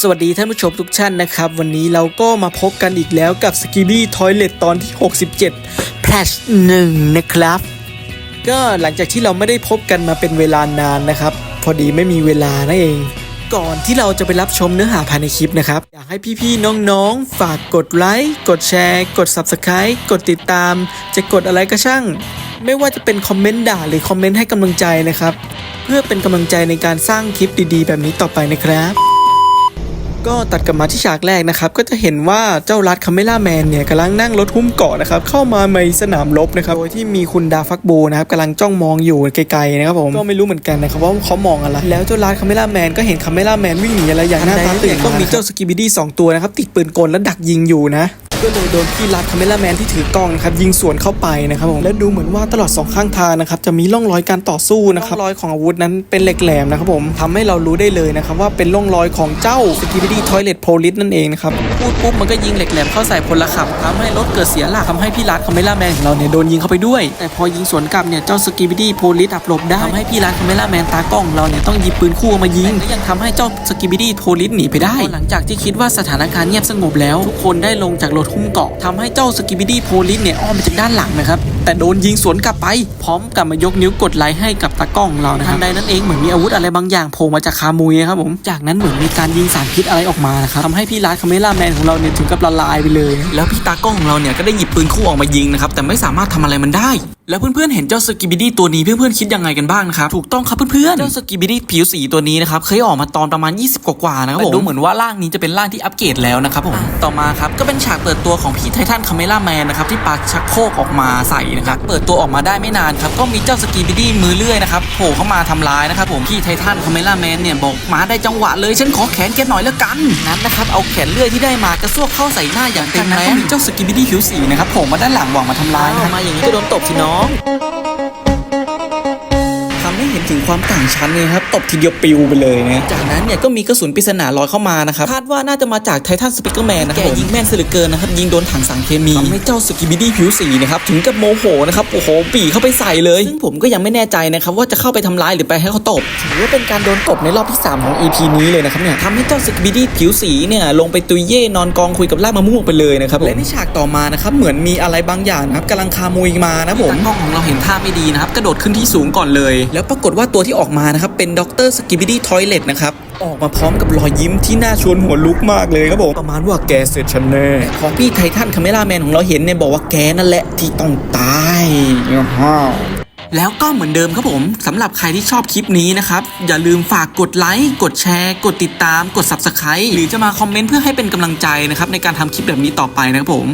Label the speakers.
Speaker 1: สวัสดีท่านผู้ชมทุกท่านนะครับ วันนี้เราก็มาพบกันอีกแล้วกับ s k i b y Toilet ตตอนที่ 67 p l a s 1นะครับ ก็หลังจากที่เราไม่ได้พบกันมาเป็นเวลานานนะครับ พอดีไม่มีเวลานั่นเอง ก่อนที่เราจะไปรับชมเนื้อหาภายในคลิปนะครับ อยากให้พี่ๆน้องๆ ฝากกดไลค์กดแชร์ กด Subscribe กดติดตาม จะกดอะไรก็ช่าง ไม่ว่าจะเป็นคอมเมนต์ด่าหรือคอมเมนต์ให้กำลังใจนะครับเพื่อเป็นกำลังใจในการสร้างคลิปดีๆ แบบนี้ต่อไปนะครับ ก็ตัดกลับมาที่ฉากแรกนะครับ ก็จะเห็นว่าเจ้ารัดคาเมล่าแมนเนี่ยกำลังนั่งรถหุ้มเกาะนะครับ เข้ามาในสนามรบนะครับ โดยที่มีคุณดาฟักโบนะครับกำลังจ้องมองอยู่ไกลๆนะครับผม ก็ไม่รู้เหมือนกันนะครับว่าเขามองอะไร แล้วเจ้ารัดคาเมล่าแมนก็เห็นคาเมล่าแมนวิ่งหนีอะไรอย่างหน้าตาตื่นต้องมีเจ้าสกิบิดี้สองตัวนะครับติดปืนกลและดักยิงอยู่นะ ก็เลยโดนพี่รัดคาเมล่าแมนที่ถือกล้องนะครับยิงสวนเข้าไปนะครับผมและดูเหมือนว่าตลอดสองข้างทางนะครับจะมีร่องรอยการต่อสู้นะครับร่องรอยของอาวุธนั้นเป็นเหล็กแหลมนะครับผมทำให้เรารู้ได้เลยนะครับว่าเป็นร่องรอยของเจ้าสกิบิดี้ทอยเลตโพลิสนั่นเองนะครับพูดปุ๊บมันก็ยิงเหล็กแหลมเข้าใส่พลขับทำให้รถเกิดเสียหลักทำให้พี่รัดคาเมล่าแมนของเราเนี่ยโดนยิงเข้าไปด้วย แต่พอยิงสวนกลับเนี่ยเจ้าสกิบิดี้โพลิสอับหลบได้ทำให้พี่รัดคาเมล่าแมนตากล้องของเราเนี่ยต้องหยิบปืนคู่มายิงและยังทำให้เจ้าสกิบิดี้โพลิสหนีไปได้หลังจากที่คิดว่าสถานการณ์เงียบสงบแล้วทุกคนได้ลงจากรถหุ้มเกาะทำให้เจ้าสกิบิดี้โพลิสเนี่ยอ้อมไปจากด้านหลังนะครับ แต่โดนยิงสวนกลับไป พร้อมกับมายกนิ้วกดไลค์ให้กับตากล้องของเรานะครับทันใดนั้นเองเหมือนมีอาวุธอะไรบางอย่างโผล่มาจากคามุยนะครับผมจากนั้นเหมือนมีการยิงสารพิษอะไรออกมานะครับทำให้พี่รัดคาเมล่าแมนของเราเนี่ยถึงกับละลายไปเลย แล้วพี่ตากล้องของเราเนี่ยก็ได้หยิบปืนคู่ออกมายิงนะครับแต่ไม่สามารถทำอะไรมันได้แล้วเพื่อนๆเห็นเจ้าสกิบิดี้ตัวนี้เพื่อนๆคิดยังไงกันบ้างนะครับถูกต้องครับเพื่อนๆเจ้าสกิบิดี้ผิวสีตัวนี้นะครับเคยออกมาตอนประมาณ 20 กว่าๆนะครับผมแต่ดูเหมือนว่าร่างนี้จะเป็นร่างที่อัปเกรดแล้วนะครับผมต่อมาครับก็เป็นฉากเปิดตัวของพี่ไททันคาเมล่าแมนนะครับที่ปาชักโครกออกมาใส่นะครับเปิดตัวออกมาได้ไม่นานครับก็มีเจ้าสกิบิดี้มือเลื่อยนะครับโผล่เข้ามาทำร้ายนะครับผมพี่ไททันคาเมล่าแมนเนี่ยบอกมาได้จังหวะเลยฉันขอแขนแกหน่อยแล้วกันนั้นนะครับเอาแขนเลื่อยที่ได้มากระซวกเข้าใส่หน้าอย่างเต็มแรงเจ้าสกิบิดี้ผิวสีนะครับโผล่มาด้านหลังหวังมาทำร้ายนะมาอย่างนี้ก็โดนตบสิน้องทำให้ เห็นถึงความต่างชั้นเลยครับตบทีเดียวปิวไปเลยนะจากนั้นเนี่ยก็มีกระสุนปริศนาลอยเข้ามานะครับคาดว่าน่าจะมาจากไททันสปิเกอร์แมนนะครับแกยิงแม่นเสือเหลือเกินนะครับยิงโดนถังสารเคมีทำให้เจ้าสกิบิดี้ผิวสีนะครับถึงกับโมโหนะครับโอ้โหปีเข้าไปใส่เลย ซึ่งผมก็ยังไม่แน่ใจนะครับว่าจะเข้าไปทำร้ายหรือไปให้เขาตบถือว่าเป็นการโดนตบในรอบที่ 3 ของ EP นี้เลยนะครับเนี่ยทำให้เจ้าสกิบิดี้ผิวสีเนี่ยลงไปตุยเย่นอนกองคุยกับรากมะม่วงไปเลยนะครับและในฉากต่อมานะครับเหมือนมีอะไรบางอย่างนะครับกำลังคามุยมานะผมกล้องของเราเห็นท่าไม่ดีนะครับกระโดดขึ้นที่สูงก่อนเลยแล้วปรากฏว่าตัวที่ออกมานะครับ เป็นด็อกเตอร์สกิบิดี้ทอยเลตนะครับ ออกมาพร้อมกับรอยยิ้มที่น่าชวนหัวลุกมากเลยครับผม ประมาณว่าแกเสร็จฉันแน่พอพี่ไททันคาเมล่าแมนของเราเห็นเนี่ยบอกว่าแกนั่นแหละที่ต้องตายอ้าวแล้วก็เหมือนเดิมครับผมสำหรับใครที่ชอบคลิปนี้นะครับ อย่าลืมฝากกดไลค์กดแชร์ กดติดตาม กด Subscribe หรือจะมาคอมเมนต์เพื่อให้เป็นกำลังใจนะครับในการทำคลิปแบบนี้ต่อไปนะครับผม